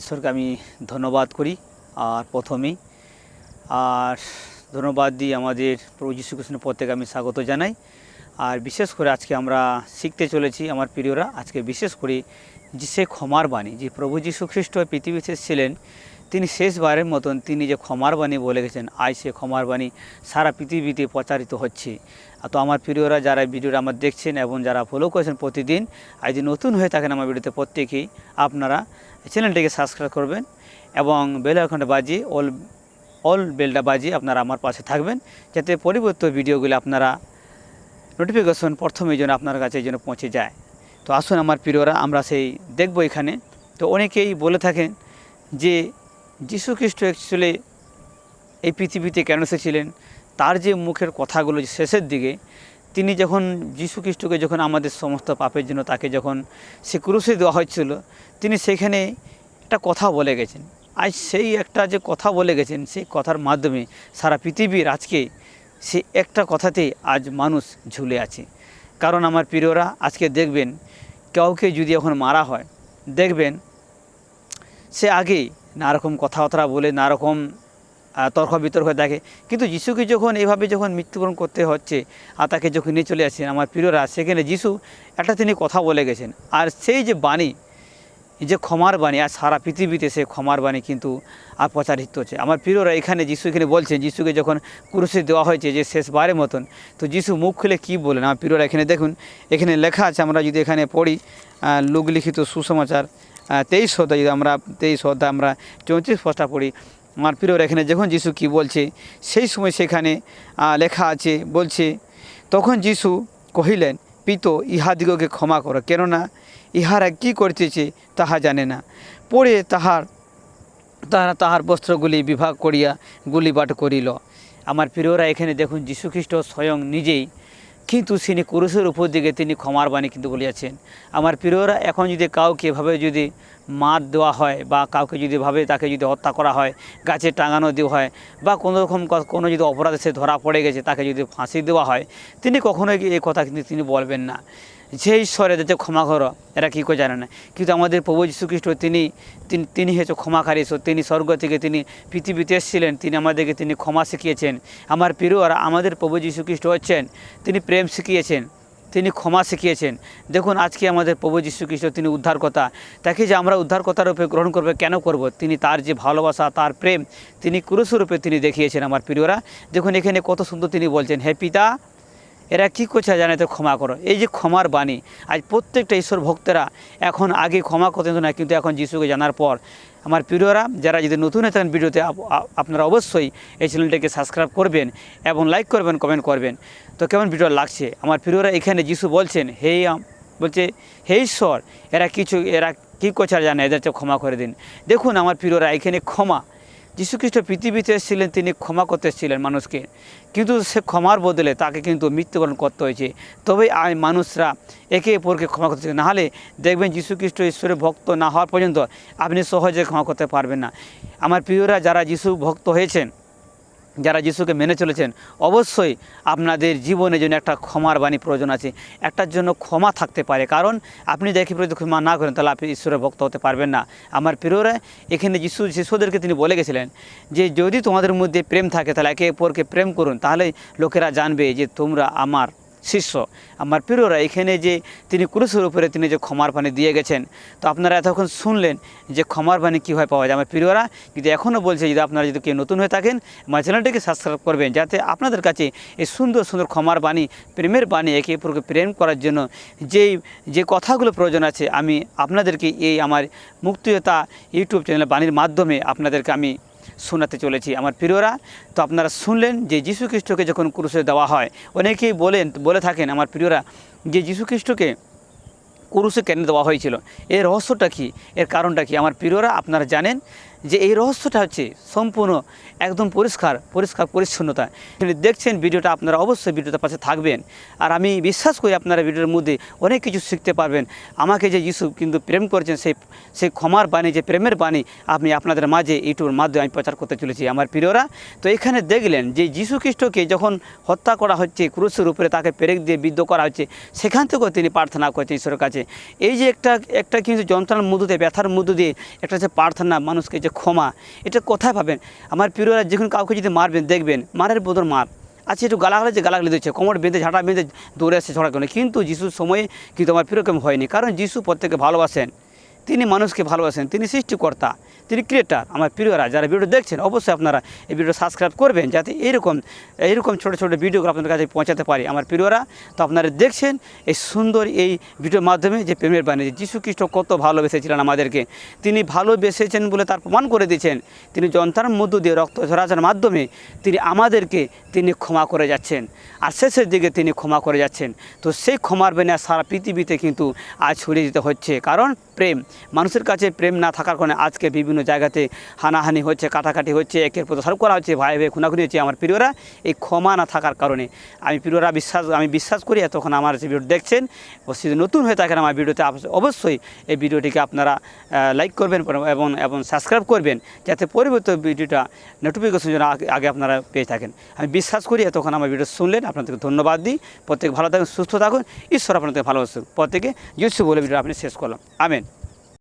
ঈশ্বরকে আমি ধন্যবাদ করি, আর প্রথমেই, আর ধন্যবাদ দিই আমাদের প্রভু যীশু কৃষ্ণের প্রত্যেকে আমি স্বাগত জানাই। আর বিশেষ করে আজকে আমরা শিখতে চলেছি আমার প্রিয়রা, আজকে বিশেষ করে সে ক্ষমার বাণী, যে প্রভু যীশু খ্রিস্ট পৃথিবীতে ছিলেন তিনি শেষবারের মতন তিনি যে ক্ষমার বাণী বলে গেছেন, আজ সে ক্ষমার বাণী সারা পৃথিবীতে প্রচারিত হচ্ছে। তো আমার প্রিয়রা যারা ভিডিওটা আমার দেখছেন এবং যারা ফলো করেছেন প্রতিদিন আজ নতুন হয়ে থাকেন আমার ভিডিওতে প্রত্যেকেই, আপনারা চ্যানেলটিকে সাবস্ক্রাইব করবেন এবং বেল আইকনটা বাজিয়ে অল অল বেলটা বাজিয়ে আপনারা আমার পাশে থাকবেন যাতে পরিবর্তিত ভিডিওগুলি আপনারা নোটিফিকেশন প্রথমে যেন আপনার কাছে যেন পৌঁছে যায়। তো আসুন আমার প্রিয়রা, আমরা সেই দেখব এখানে। তো অনেকেই বলে থাকেন যে যীশু খ্রিস্ট অ্যাকচুয়ালি এই পৃথিবীতে কেন এসেছিলেন? তার যে মুখের কথাগুলো শেষের দিকে তিনি যখন যীশু খ্রিস্টকে যখন আমাদের সমস্ত পাপের জন্য তাকে যখন সে ক্রুশে দেওয়া হয়েছিল তিনি সেখানে একটা কথা বলে গেছেন। আজ সেই একটা যে কথা বলে গেছেন সেই কথার মাধ্যমে সারা পৃথিবীর আজকে সে একটা কথাতেই আজ মানুষ ঝুলে আছে। কারণ আমার প্রিয়রা আজকে দেখবেন কাউকে যদি এখন মারা হয় দেখবেন সে আগেই নারকম কথাবার্তা বলে নারকম আহ, তর্ক বিতর্ক দেখে কিন্তু যিশুকে যখন এইভাবে যখন মৃত্যুবরণ করতে হচ্ছে, আর তাকে যখন নিয়ে চলে আসছেন আমার প্রিয়রা সেখানে যিশু একটা তিনি কথা বলে গেছেন। আর সেই যে বাণী যে ক্ষমার বাণী, আর সারা পৃথিবীতে সে ক্ষমার বাণী কিন্তু আর প্রচারিত হচ্ছে। আমার প্রিয়রা এখানে যিশু এখানে বলছেন, যিশুকে যখন ক্রুশে দেওয়া হয়েছে যে শেষবারের মতন, তো যিশু মুখ খুলে কী বলেন আমার প্রিয়রা এখানে দেখুন, এখানে লেখা আছে, আমরা যদি এখানে পড়ি লোকলিখিত সুসমাচার তেইশ শ্রদ্ধা যদি আমরা, তেইশ শ্রদ্ধা আমরা চৌত্রিশ পষ্টা পড়ি আমার প্রিয়রা এখানে যখন যিশু কি বলছে, সেই সময় সেখানে লেখা আছে, বলছে, তখন যিশু কহিলেন, পিত, ইহাদিগকে ক্ষমা করো, কেননা ইহারা কি করতেছে তাহা জানে না। পড়ে তাহার, তাহারা তাহার বস্ত্রগুলি বিভাগ করিয়া গুলিবাট করিল। আমার প্রিয়রা, এখানে দেখুন যীশুখ্রিস্ট স্বয়ং নিজেই কিন্তু তিনি কুরুষের উপর দিকে তিনি ক্ষমার বাণী কিন্তু বলিয়াছেন। আমার প্রিয়রা, এখন যদি কাউকে এভাবে যদি মার দেওয়া হয় বা কাউকে যদি ভাবে তাকে যদি হত্যা করা হয়, গাছে টাঙানো দেওয়া হয় বা কোনো রকম কোনো যদি অপরাধে সে ধরা পড়ে গেছে তাকে যদি ফাঁসি দেওয়া হয়, তিনি কখনোই এই কথা কিন্তু তিনি বলবেন না। যে ঈশ্বরে যাতে ক্ষমা করো, এরা কী করে জানে না? কিন্তু আমাদের প্রভু যীশুখ্রিস্ট তিনি, তিনি- হচ্ছে ক্ষমাকারী তিনি স্বর্গ থেকে তিনি পৃথিবীতে এসেছিলেন, তিনি আমাদেরকে তিনি ক্ষমা শিখিয়েছেন। আমার প্রিয়রা আমাদের প্রভু যীশুখ্রিস্ট হচ্ছেন, তিনি প্রেম শিখিয়েছেন, তিনি ক্ষমা শিখিয়েছেন। দেখুন, আজকে আমাদের প্রভু যীশুখ্রিস্ট তিনি উদ্ধারকর্তা তাকে যে আমরা উদ্ধারকর্তার রূপে গ্রহণ করবে, কেন করব? তিনি তার যে ভালোবাসা, তার প্রেম, তিনি কুরুষরূপে তিনি দেখিয়েছেন, আমার প্রিয়রা। দেখুন, এখানে কত সুন্দর তিনি বলছেন, হে পিতা এরা কী করছে জানে তো? ক্ষমা করো। এই যে ক্ষমার বাণী, আজ প্রত্যেকটা ঈশ্বর ভক্তরা এখন আগে ক্ষমা করতেন না, কিন্তু এখন যিশুকে জানার পর আমার প্রিয়রা যারা যদি নতুন হয়ে থাকেন ভিডিওতে, আপ- আপনারা অবশ্যই এই চ্যানেলটাকে সাবস্ক্রাইব করবেন এবং লাইক করবেন, কমেন্ট করবেন। তো কেমন ভিডিও লাগছে? আমার প্রিয়রা এখানে যিশু বলছেন, হে বলছে, হে ঈশ্বর, এরা কিছু, এরা কী করছে জানে? এদেরকে ক্ষমা করে দিন। দেখুন আমার প্রিয়রা এখানে ক্ষমা যীশুখ্রিস্ট পৃথিবীতে এসেছিলেন তিনি ক্ষমা করতে এসেছিলেন মানুষকে। কিন্তু সে ক্ষমার বদলে তাকে কিন্তু মৃত্যুবরণ করতে হয়েছে। তবে আজ মানুষরা একে অপরকে ক্ষমা করতে নাহলে দেখবেন যীশুখ্রিস্ট ঈশ্বরের ভক্ত না হওয়ার পর্যন্ত আপনি সহজে ক্ষমা করতে পারবেন না। আমার প্রিয়রা, যারা যীশু ভক্ত হয়েছেন যারা যিশুকে মেনে চলেছেন, অবশ্যই আপনাদের জীবনে জন্য একটা ক্ষমার বাণী প্রয়োজন আছে। একটার জন্য ক্ষমা থাকতে পারে। কারণ আপনি দেখে প্রতি ক্ষমা না করেন, তাহলে আপনি ঈশ্বরের ভক্ত হতে পারবেন না। আমার প্রিয়রা, এখানে যিশু, শিশুদেরকে তিনি বলে গেছিলেন যে, যদি তোমাদের মধ্যে প্রেম থাকে, তাহলে একে অপরকে প্রেম করুন। তাহলে লোকেরা জানবে যে, তোমরা আমার শিষ্য। আমার প্রিয়রা, এখানে যে তিনি ক্রুশের উপরে তিনি যে ক্ষমার পানি দিয়ে গেছেন, তো আপনারা এতক্ষণ শুনলেন যে ক্ষমার পানি কীভাবে পাওয়া যায়। আমার প্রিয়রা, কিন্তু এখনও বলছে যদি আপনারা যদি কেউ নতুন হয়ে থাকেন, আমার চ্যানেলটিকে সাবস্ক্রাইব করবেন, যাতে আপনাদের কাছে এই সুন্দর সুন্দর ক্ষমার বাণী, প্রেমের বাণী একে অপরকে প্রেম করার জন্য যেই, যে কথাগুলো প্রয়োজন আছে, আমি আপনাদেরকে এই আমার মুক্তিয়তা ইউটিউব চ্যানেল বাণীর মাধ্যমে আপনাদেরকে আমি শোনাতে চলেছি। আমার প্রিয়রা, তো আপনারা শুনলেন যে যীশু খ্রিস্টকে যখন ক্রুশে দেওয়া হয়, অনেকেই বলেন, বলে থাকেন, আমার প্রিয়রা, যে যীশু খ্রিস্টকে কুরুষে কেন দেওয়া হয়েছিল? এর রহস্যটা কি? এর কারণটা কি? আমার প্রিয়রা, আপনারা জানেন যে এই রহস্যটা হচ্ছে সম্পূর্ণ একদম পরিষ্কার পরিষ্কার পরিচ্ছন্নতা। দেখছেন ভিডিওটা, আপনারা অবশ্যই ভিডিওটার পাশে থাকবেন। আর আমি বিশ্বাস করি আপনারা ভিডিওর মধ্যে অনেক কিছু শিখতে পারবেন। আমাকে যে যিশু কিন্তু প্রেম করেছেন, সেই সেই ক্ষমার বাণী, যে প্রেমের বাণী আপনি আপনাদের মাঝে ইউটিউবের মাধ্যমে আমি প্রচার করতে চলেছি, আমার প্রিয়রা। তো এখানে দেখলেন যে যিশু খ্রিস্টকে যখন হত্যা করা হচ্ছে, ক্রুশের উপরে তাকে পেরেক দিয়ে বিদ্ধ করা হচ্ছে, সেখান থেকেও তিনি প্রার্থনা করছেন ঈশ্বরের কাছে। এই যে একটা একটা কিন্তু যন্ত্রণার মধ্য দিয়ে, ব্যথার মধ্য দিয়ে একটা যে প্রার্থনা মানুষকে যে ক্ষমা। এটা কোথায় পাবেন আমার প্রিয়রা যখন কাউকে যদি মারবেন, দেখবেন, মারের বদল মার আচ্ছা একটু গালাগালি যে গালাগালি দিচ্ছে, কোমর বেঁধে, ঝাঁটা বেঁধে দৌড়ে আসছে ছড়া কেন কিন্তু যিশুর সময়ে কিন্তু আমার প্রিয়রকম হয়নি। কারণ যিশু প্রত্যেকে ভালোবাসেন। তিনি মানুষকে ভালোবাসেন, তিনি সৃষ্টিকর্তা, তিনি ক্রিয়েটার আমার প্রিয়রা যারা ভিডিও দেখছেন, অবশ্যই আপনারা এই ভিডিও সাবস্ক্রাইব করবেন যাতে এইরকম এইরকম ছোটো ছোটো ভিডিওগুলো আপনাদের কাছে পৌঁছাতে পারি। আমার প্রিয়রা তো আপনারা দেখছেন এই সুন্দর এই ভিডিওর মাধ্যমে যে প্রেমের বাণী যীশু খ্রিস্ট কত ভালোবেসেছিলেন আমাদেরকে। তিনি ভালোবেসেছেন বলে তার প্রমাণ করে দিয়েছেন। তিনি যন্ত্রার মধ্য দিয়ে রক্ত ঝরাঝার মাধ্যমে তিনি আমাদেরকে তিনি ক্ষমা করে যাচ্ছেন। আর শেষের দিকে তিনি ক্ষমা করে যাচ্ছেন। তো সেই ক্ষমার বেনা সারা পৃথিবীতে কিন্তু আজ ছড়িয়ে দিতে হচ্ছে। কারণ প্রেম। মানুষের কাছে প্রেম না থাকার কারণে আজকে বিভিন্ন জায়গাতে হানাহানি হচ্ছে, কাটাকাটি হচ্ছে, একের প্রতি করা হচ্ছে, ভাই ভাই খুনাখুনি হচ্ছে আমার প্রিয়রা। এই ক্ষমা না থাকার কারণে আমি প্রিয়রা বিশ্বাস, আমি বিশ্বাস করি, এতক্ষণ আমার যে ভিডিও দেখছেন যদি নতুন হয়ে থাকেন আমার ভিডিওতে অবশ্যই এই ভিডিওটিকে আপনারা লাইক করবেন এবং এবং সাবস্ক্রাইব করবেন, যাতে পরিবর্তিত ভিডিওটা নোটিফিকেশন যেন আগে- আগে আপনারা পেয়ে থাকেন। আমি বিশ্বাস করি, এতক্ষণ আমার ভিডিও শুনলেন, আপনাদেরকে ধন্যবাদ দিই। প্রত্যেক ভালো থাকুন, সুস্থ থাকুন, ঈশ্বর আপনাদের ভালোবাসুন প্রত্যেকে, যিশু বলে ভিডিও আপনি শেষ করলাম। আমেন।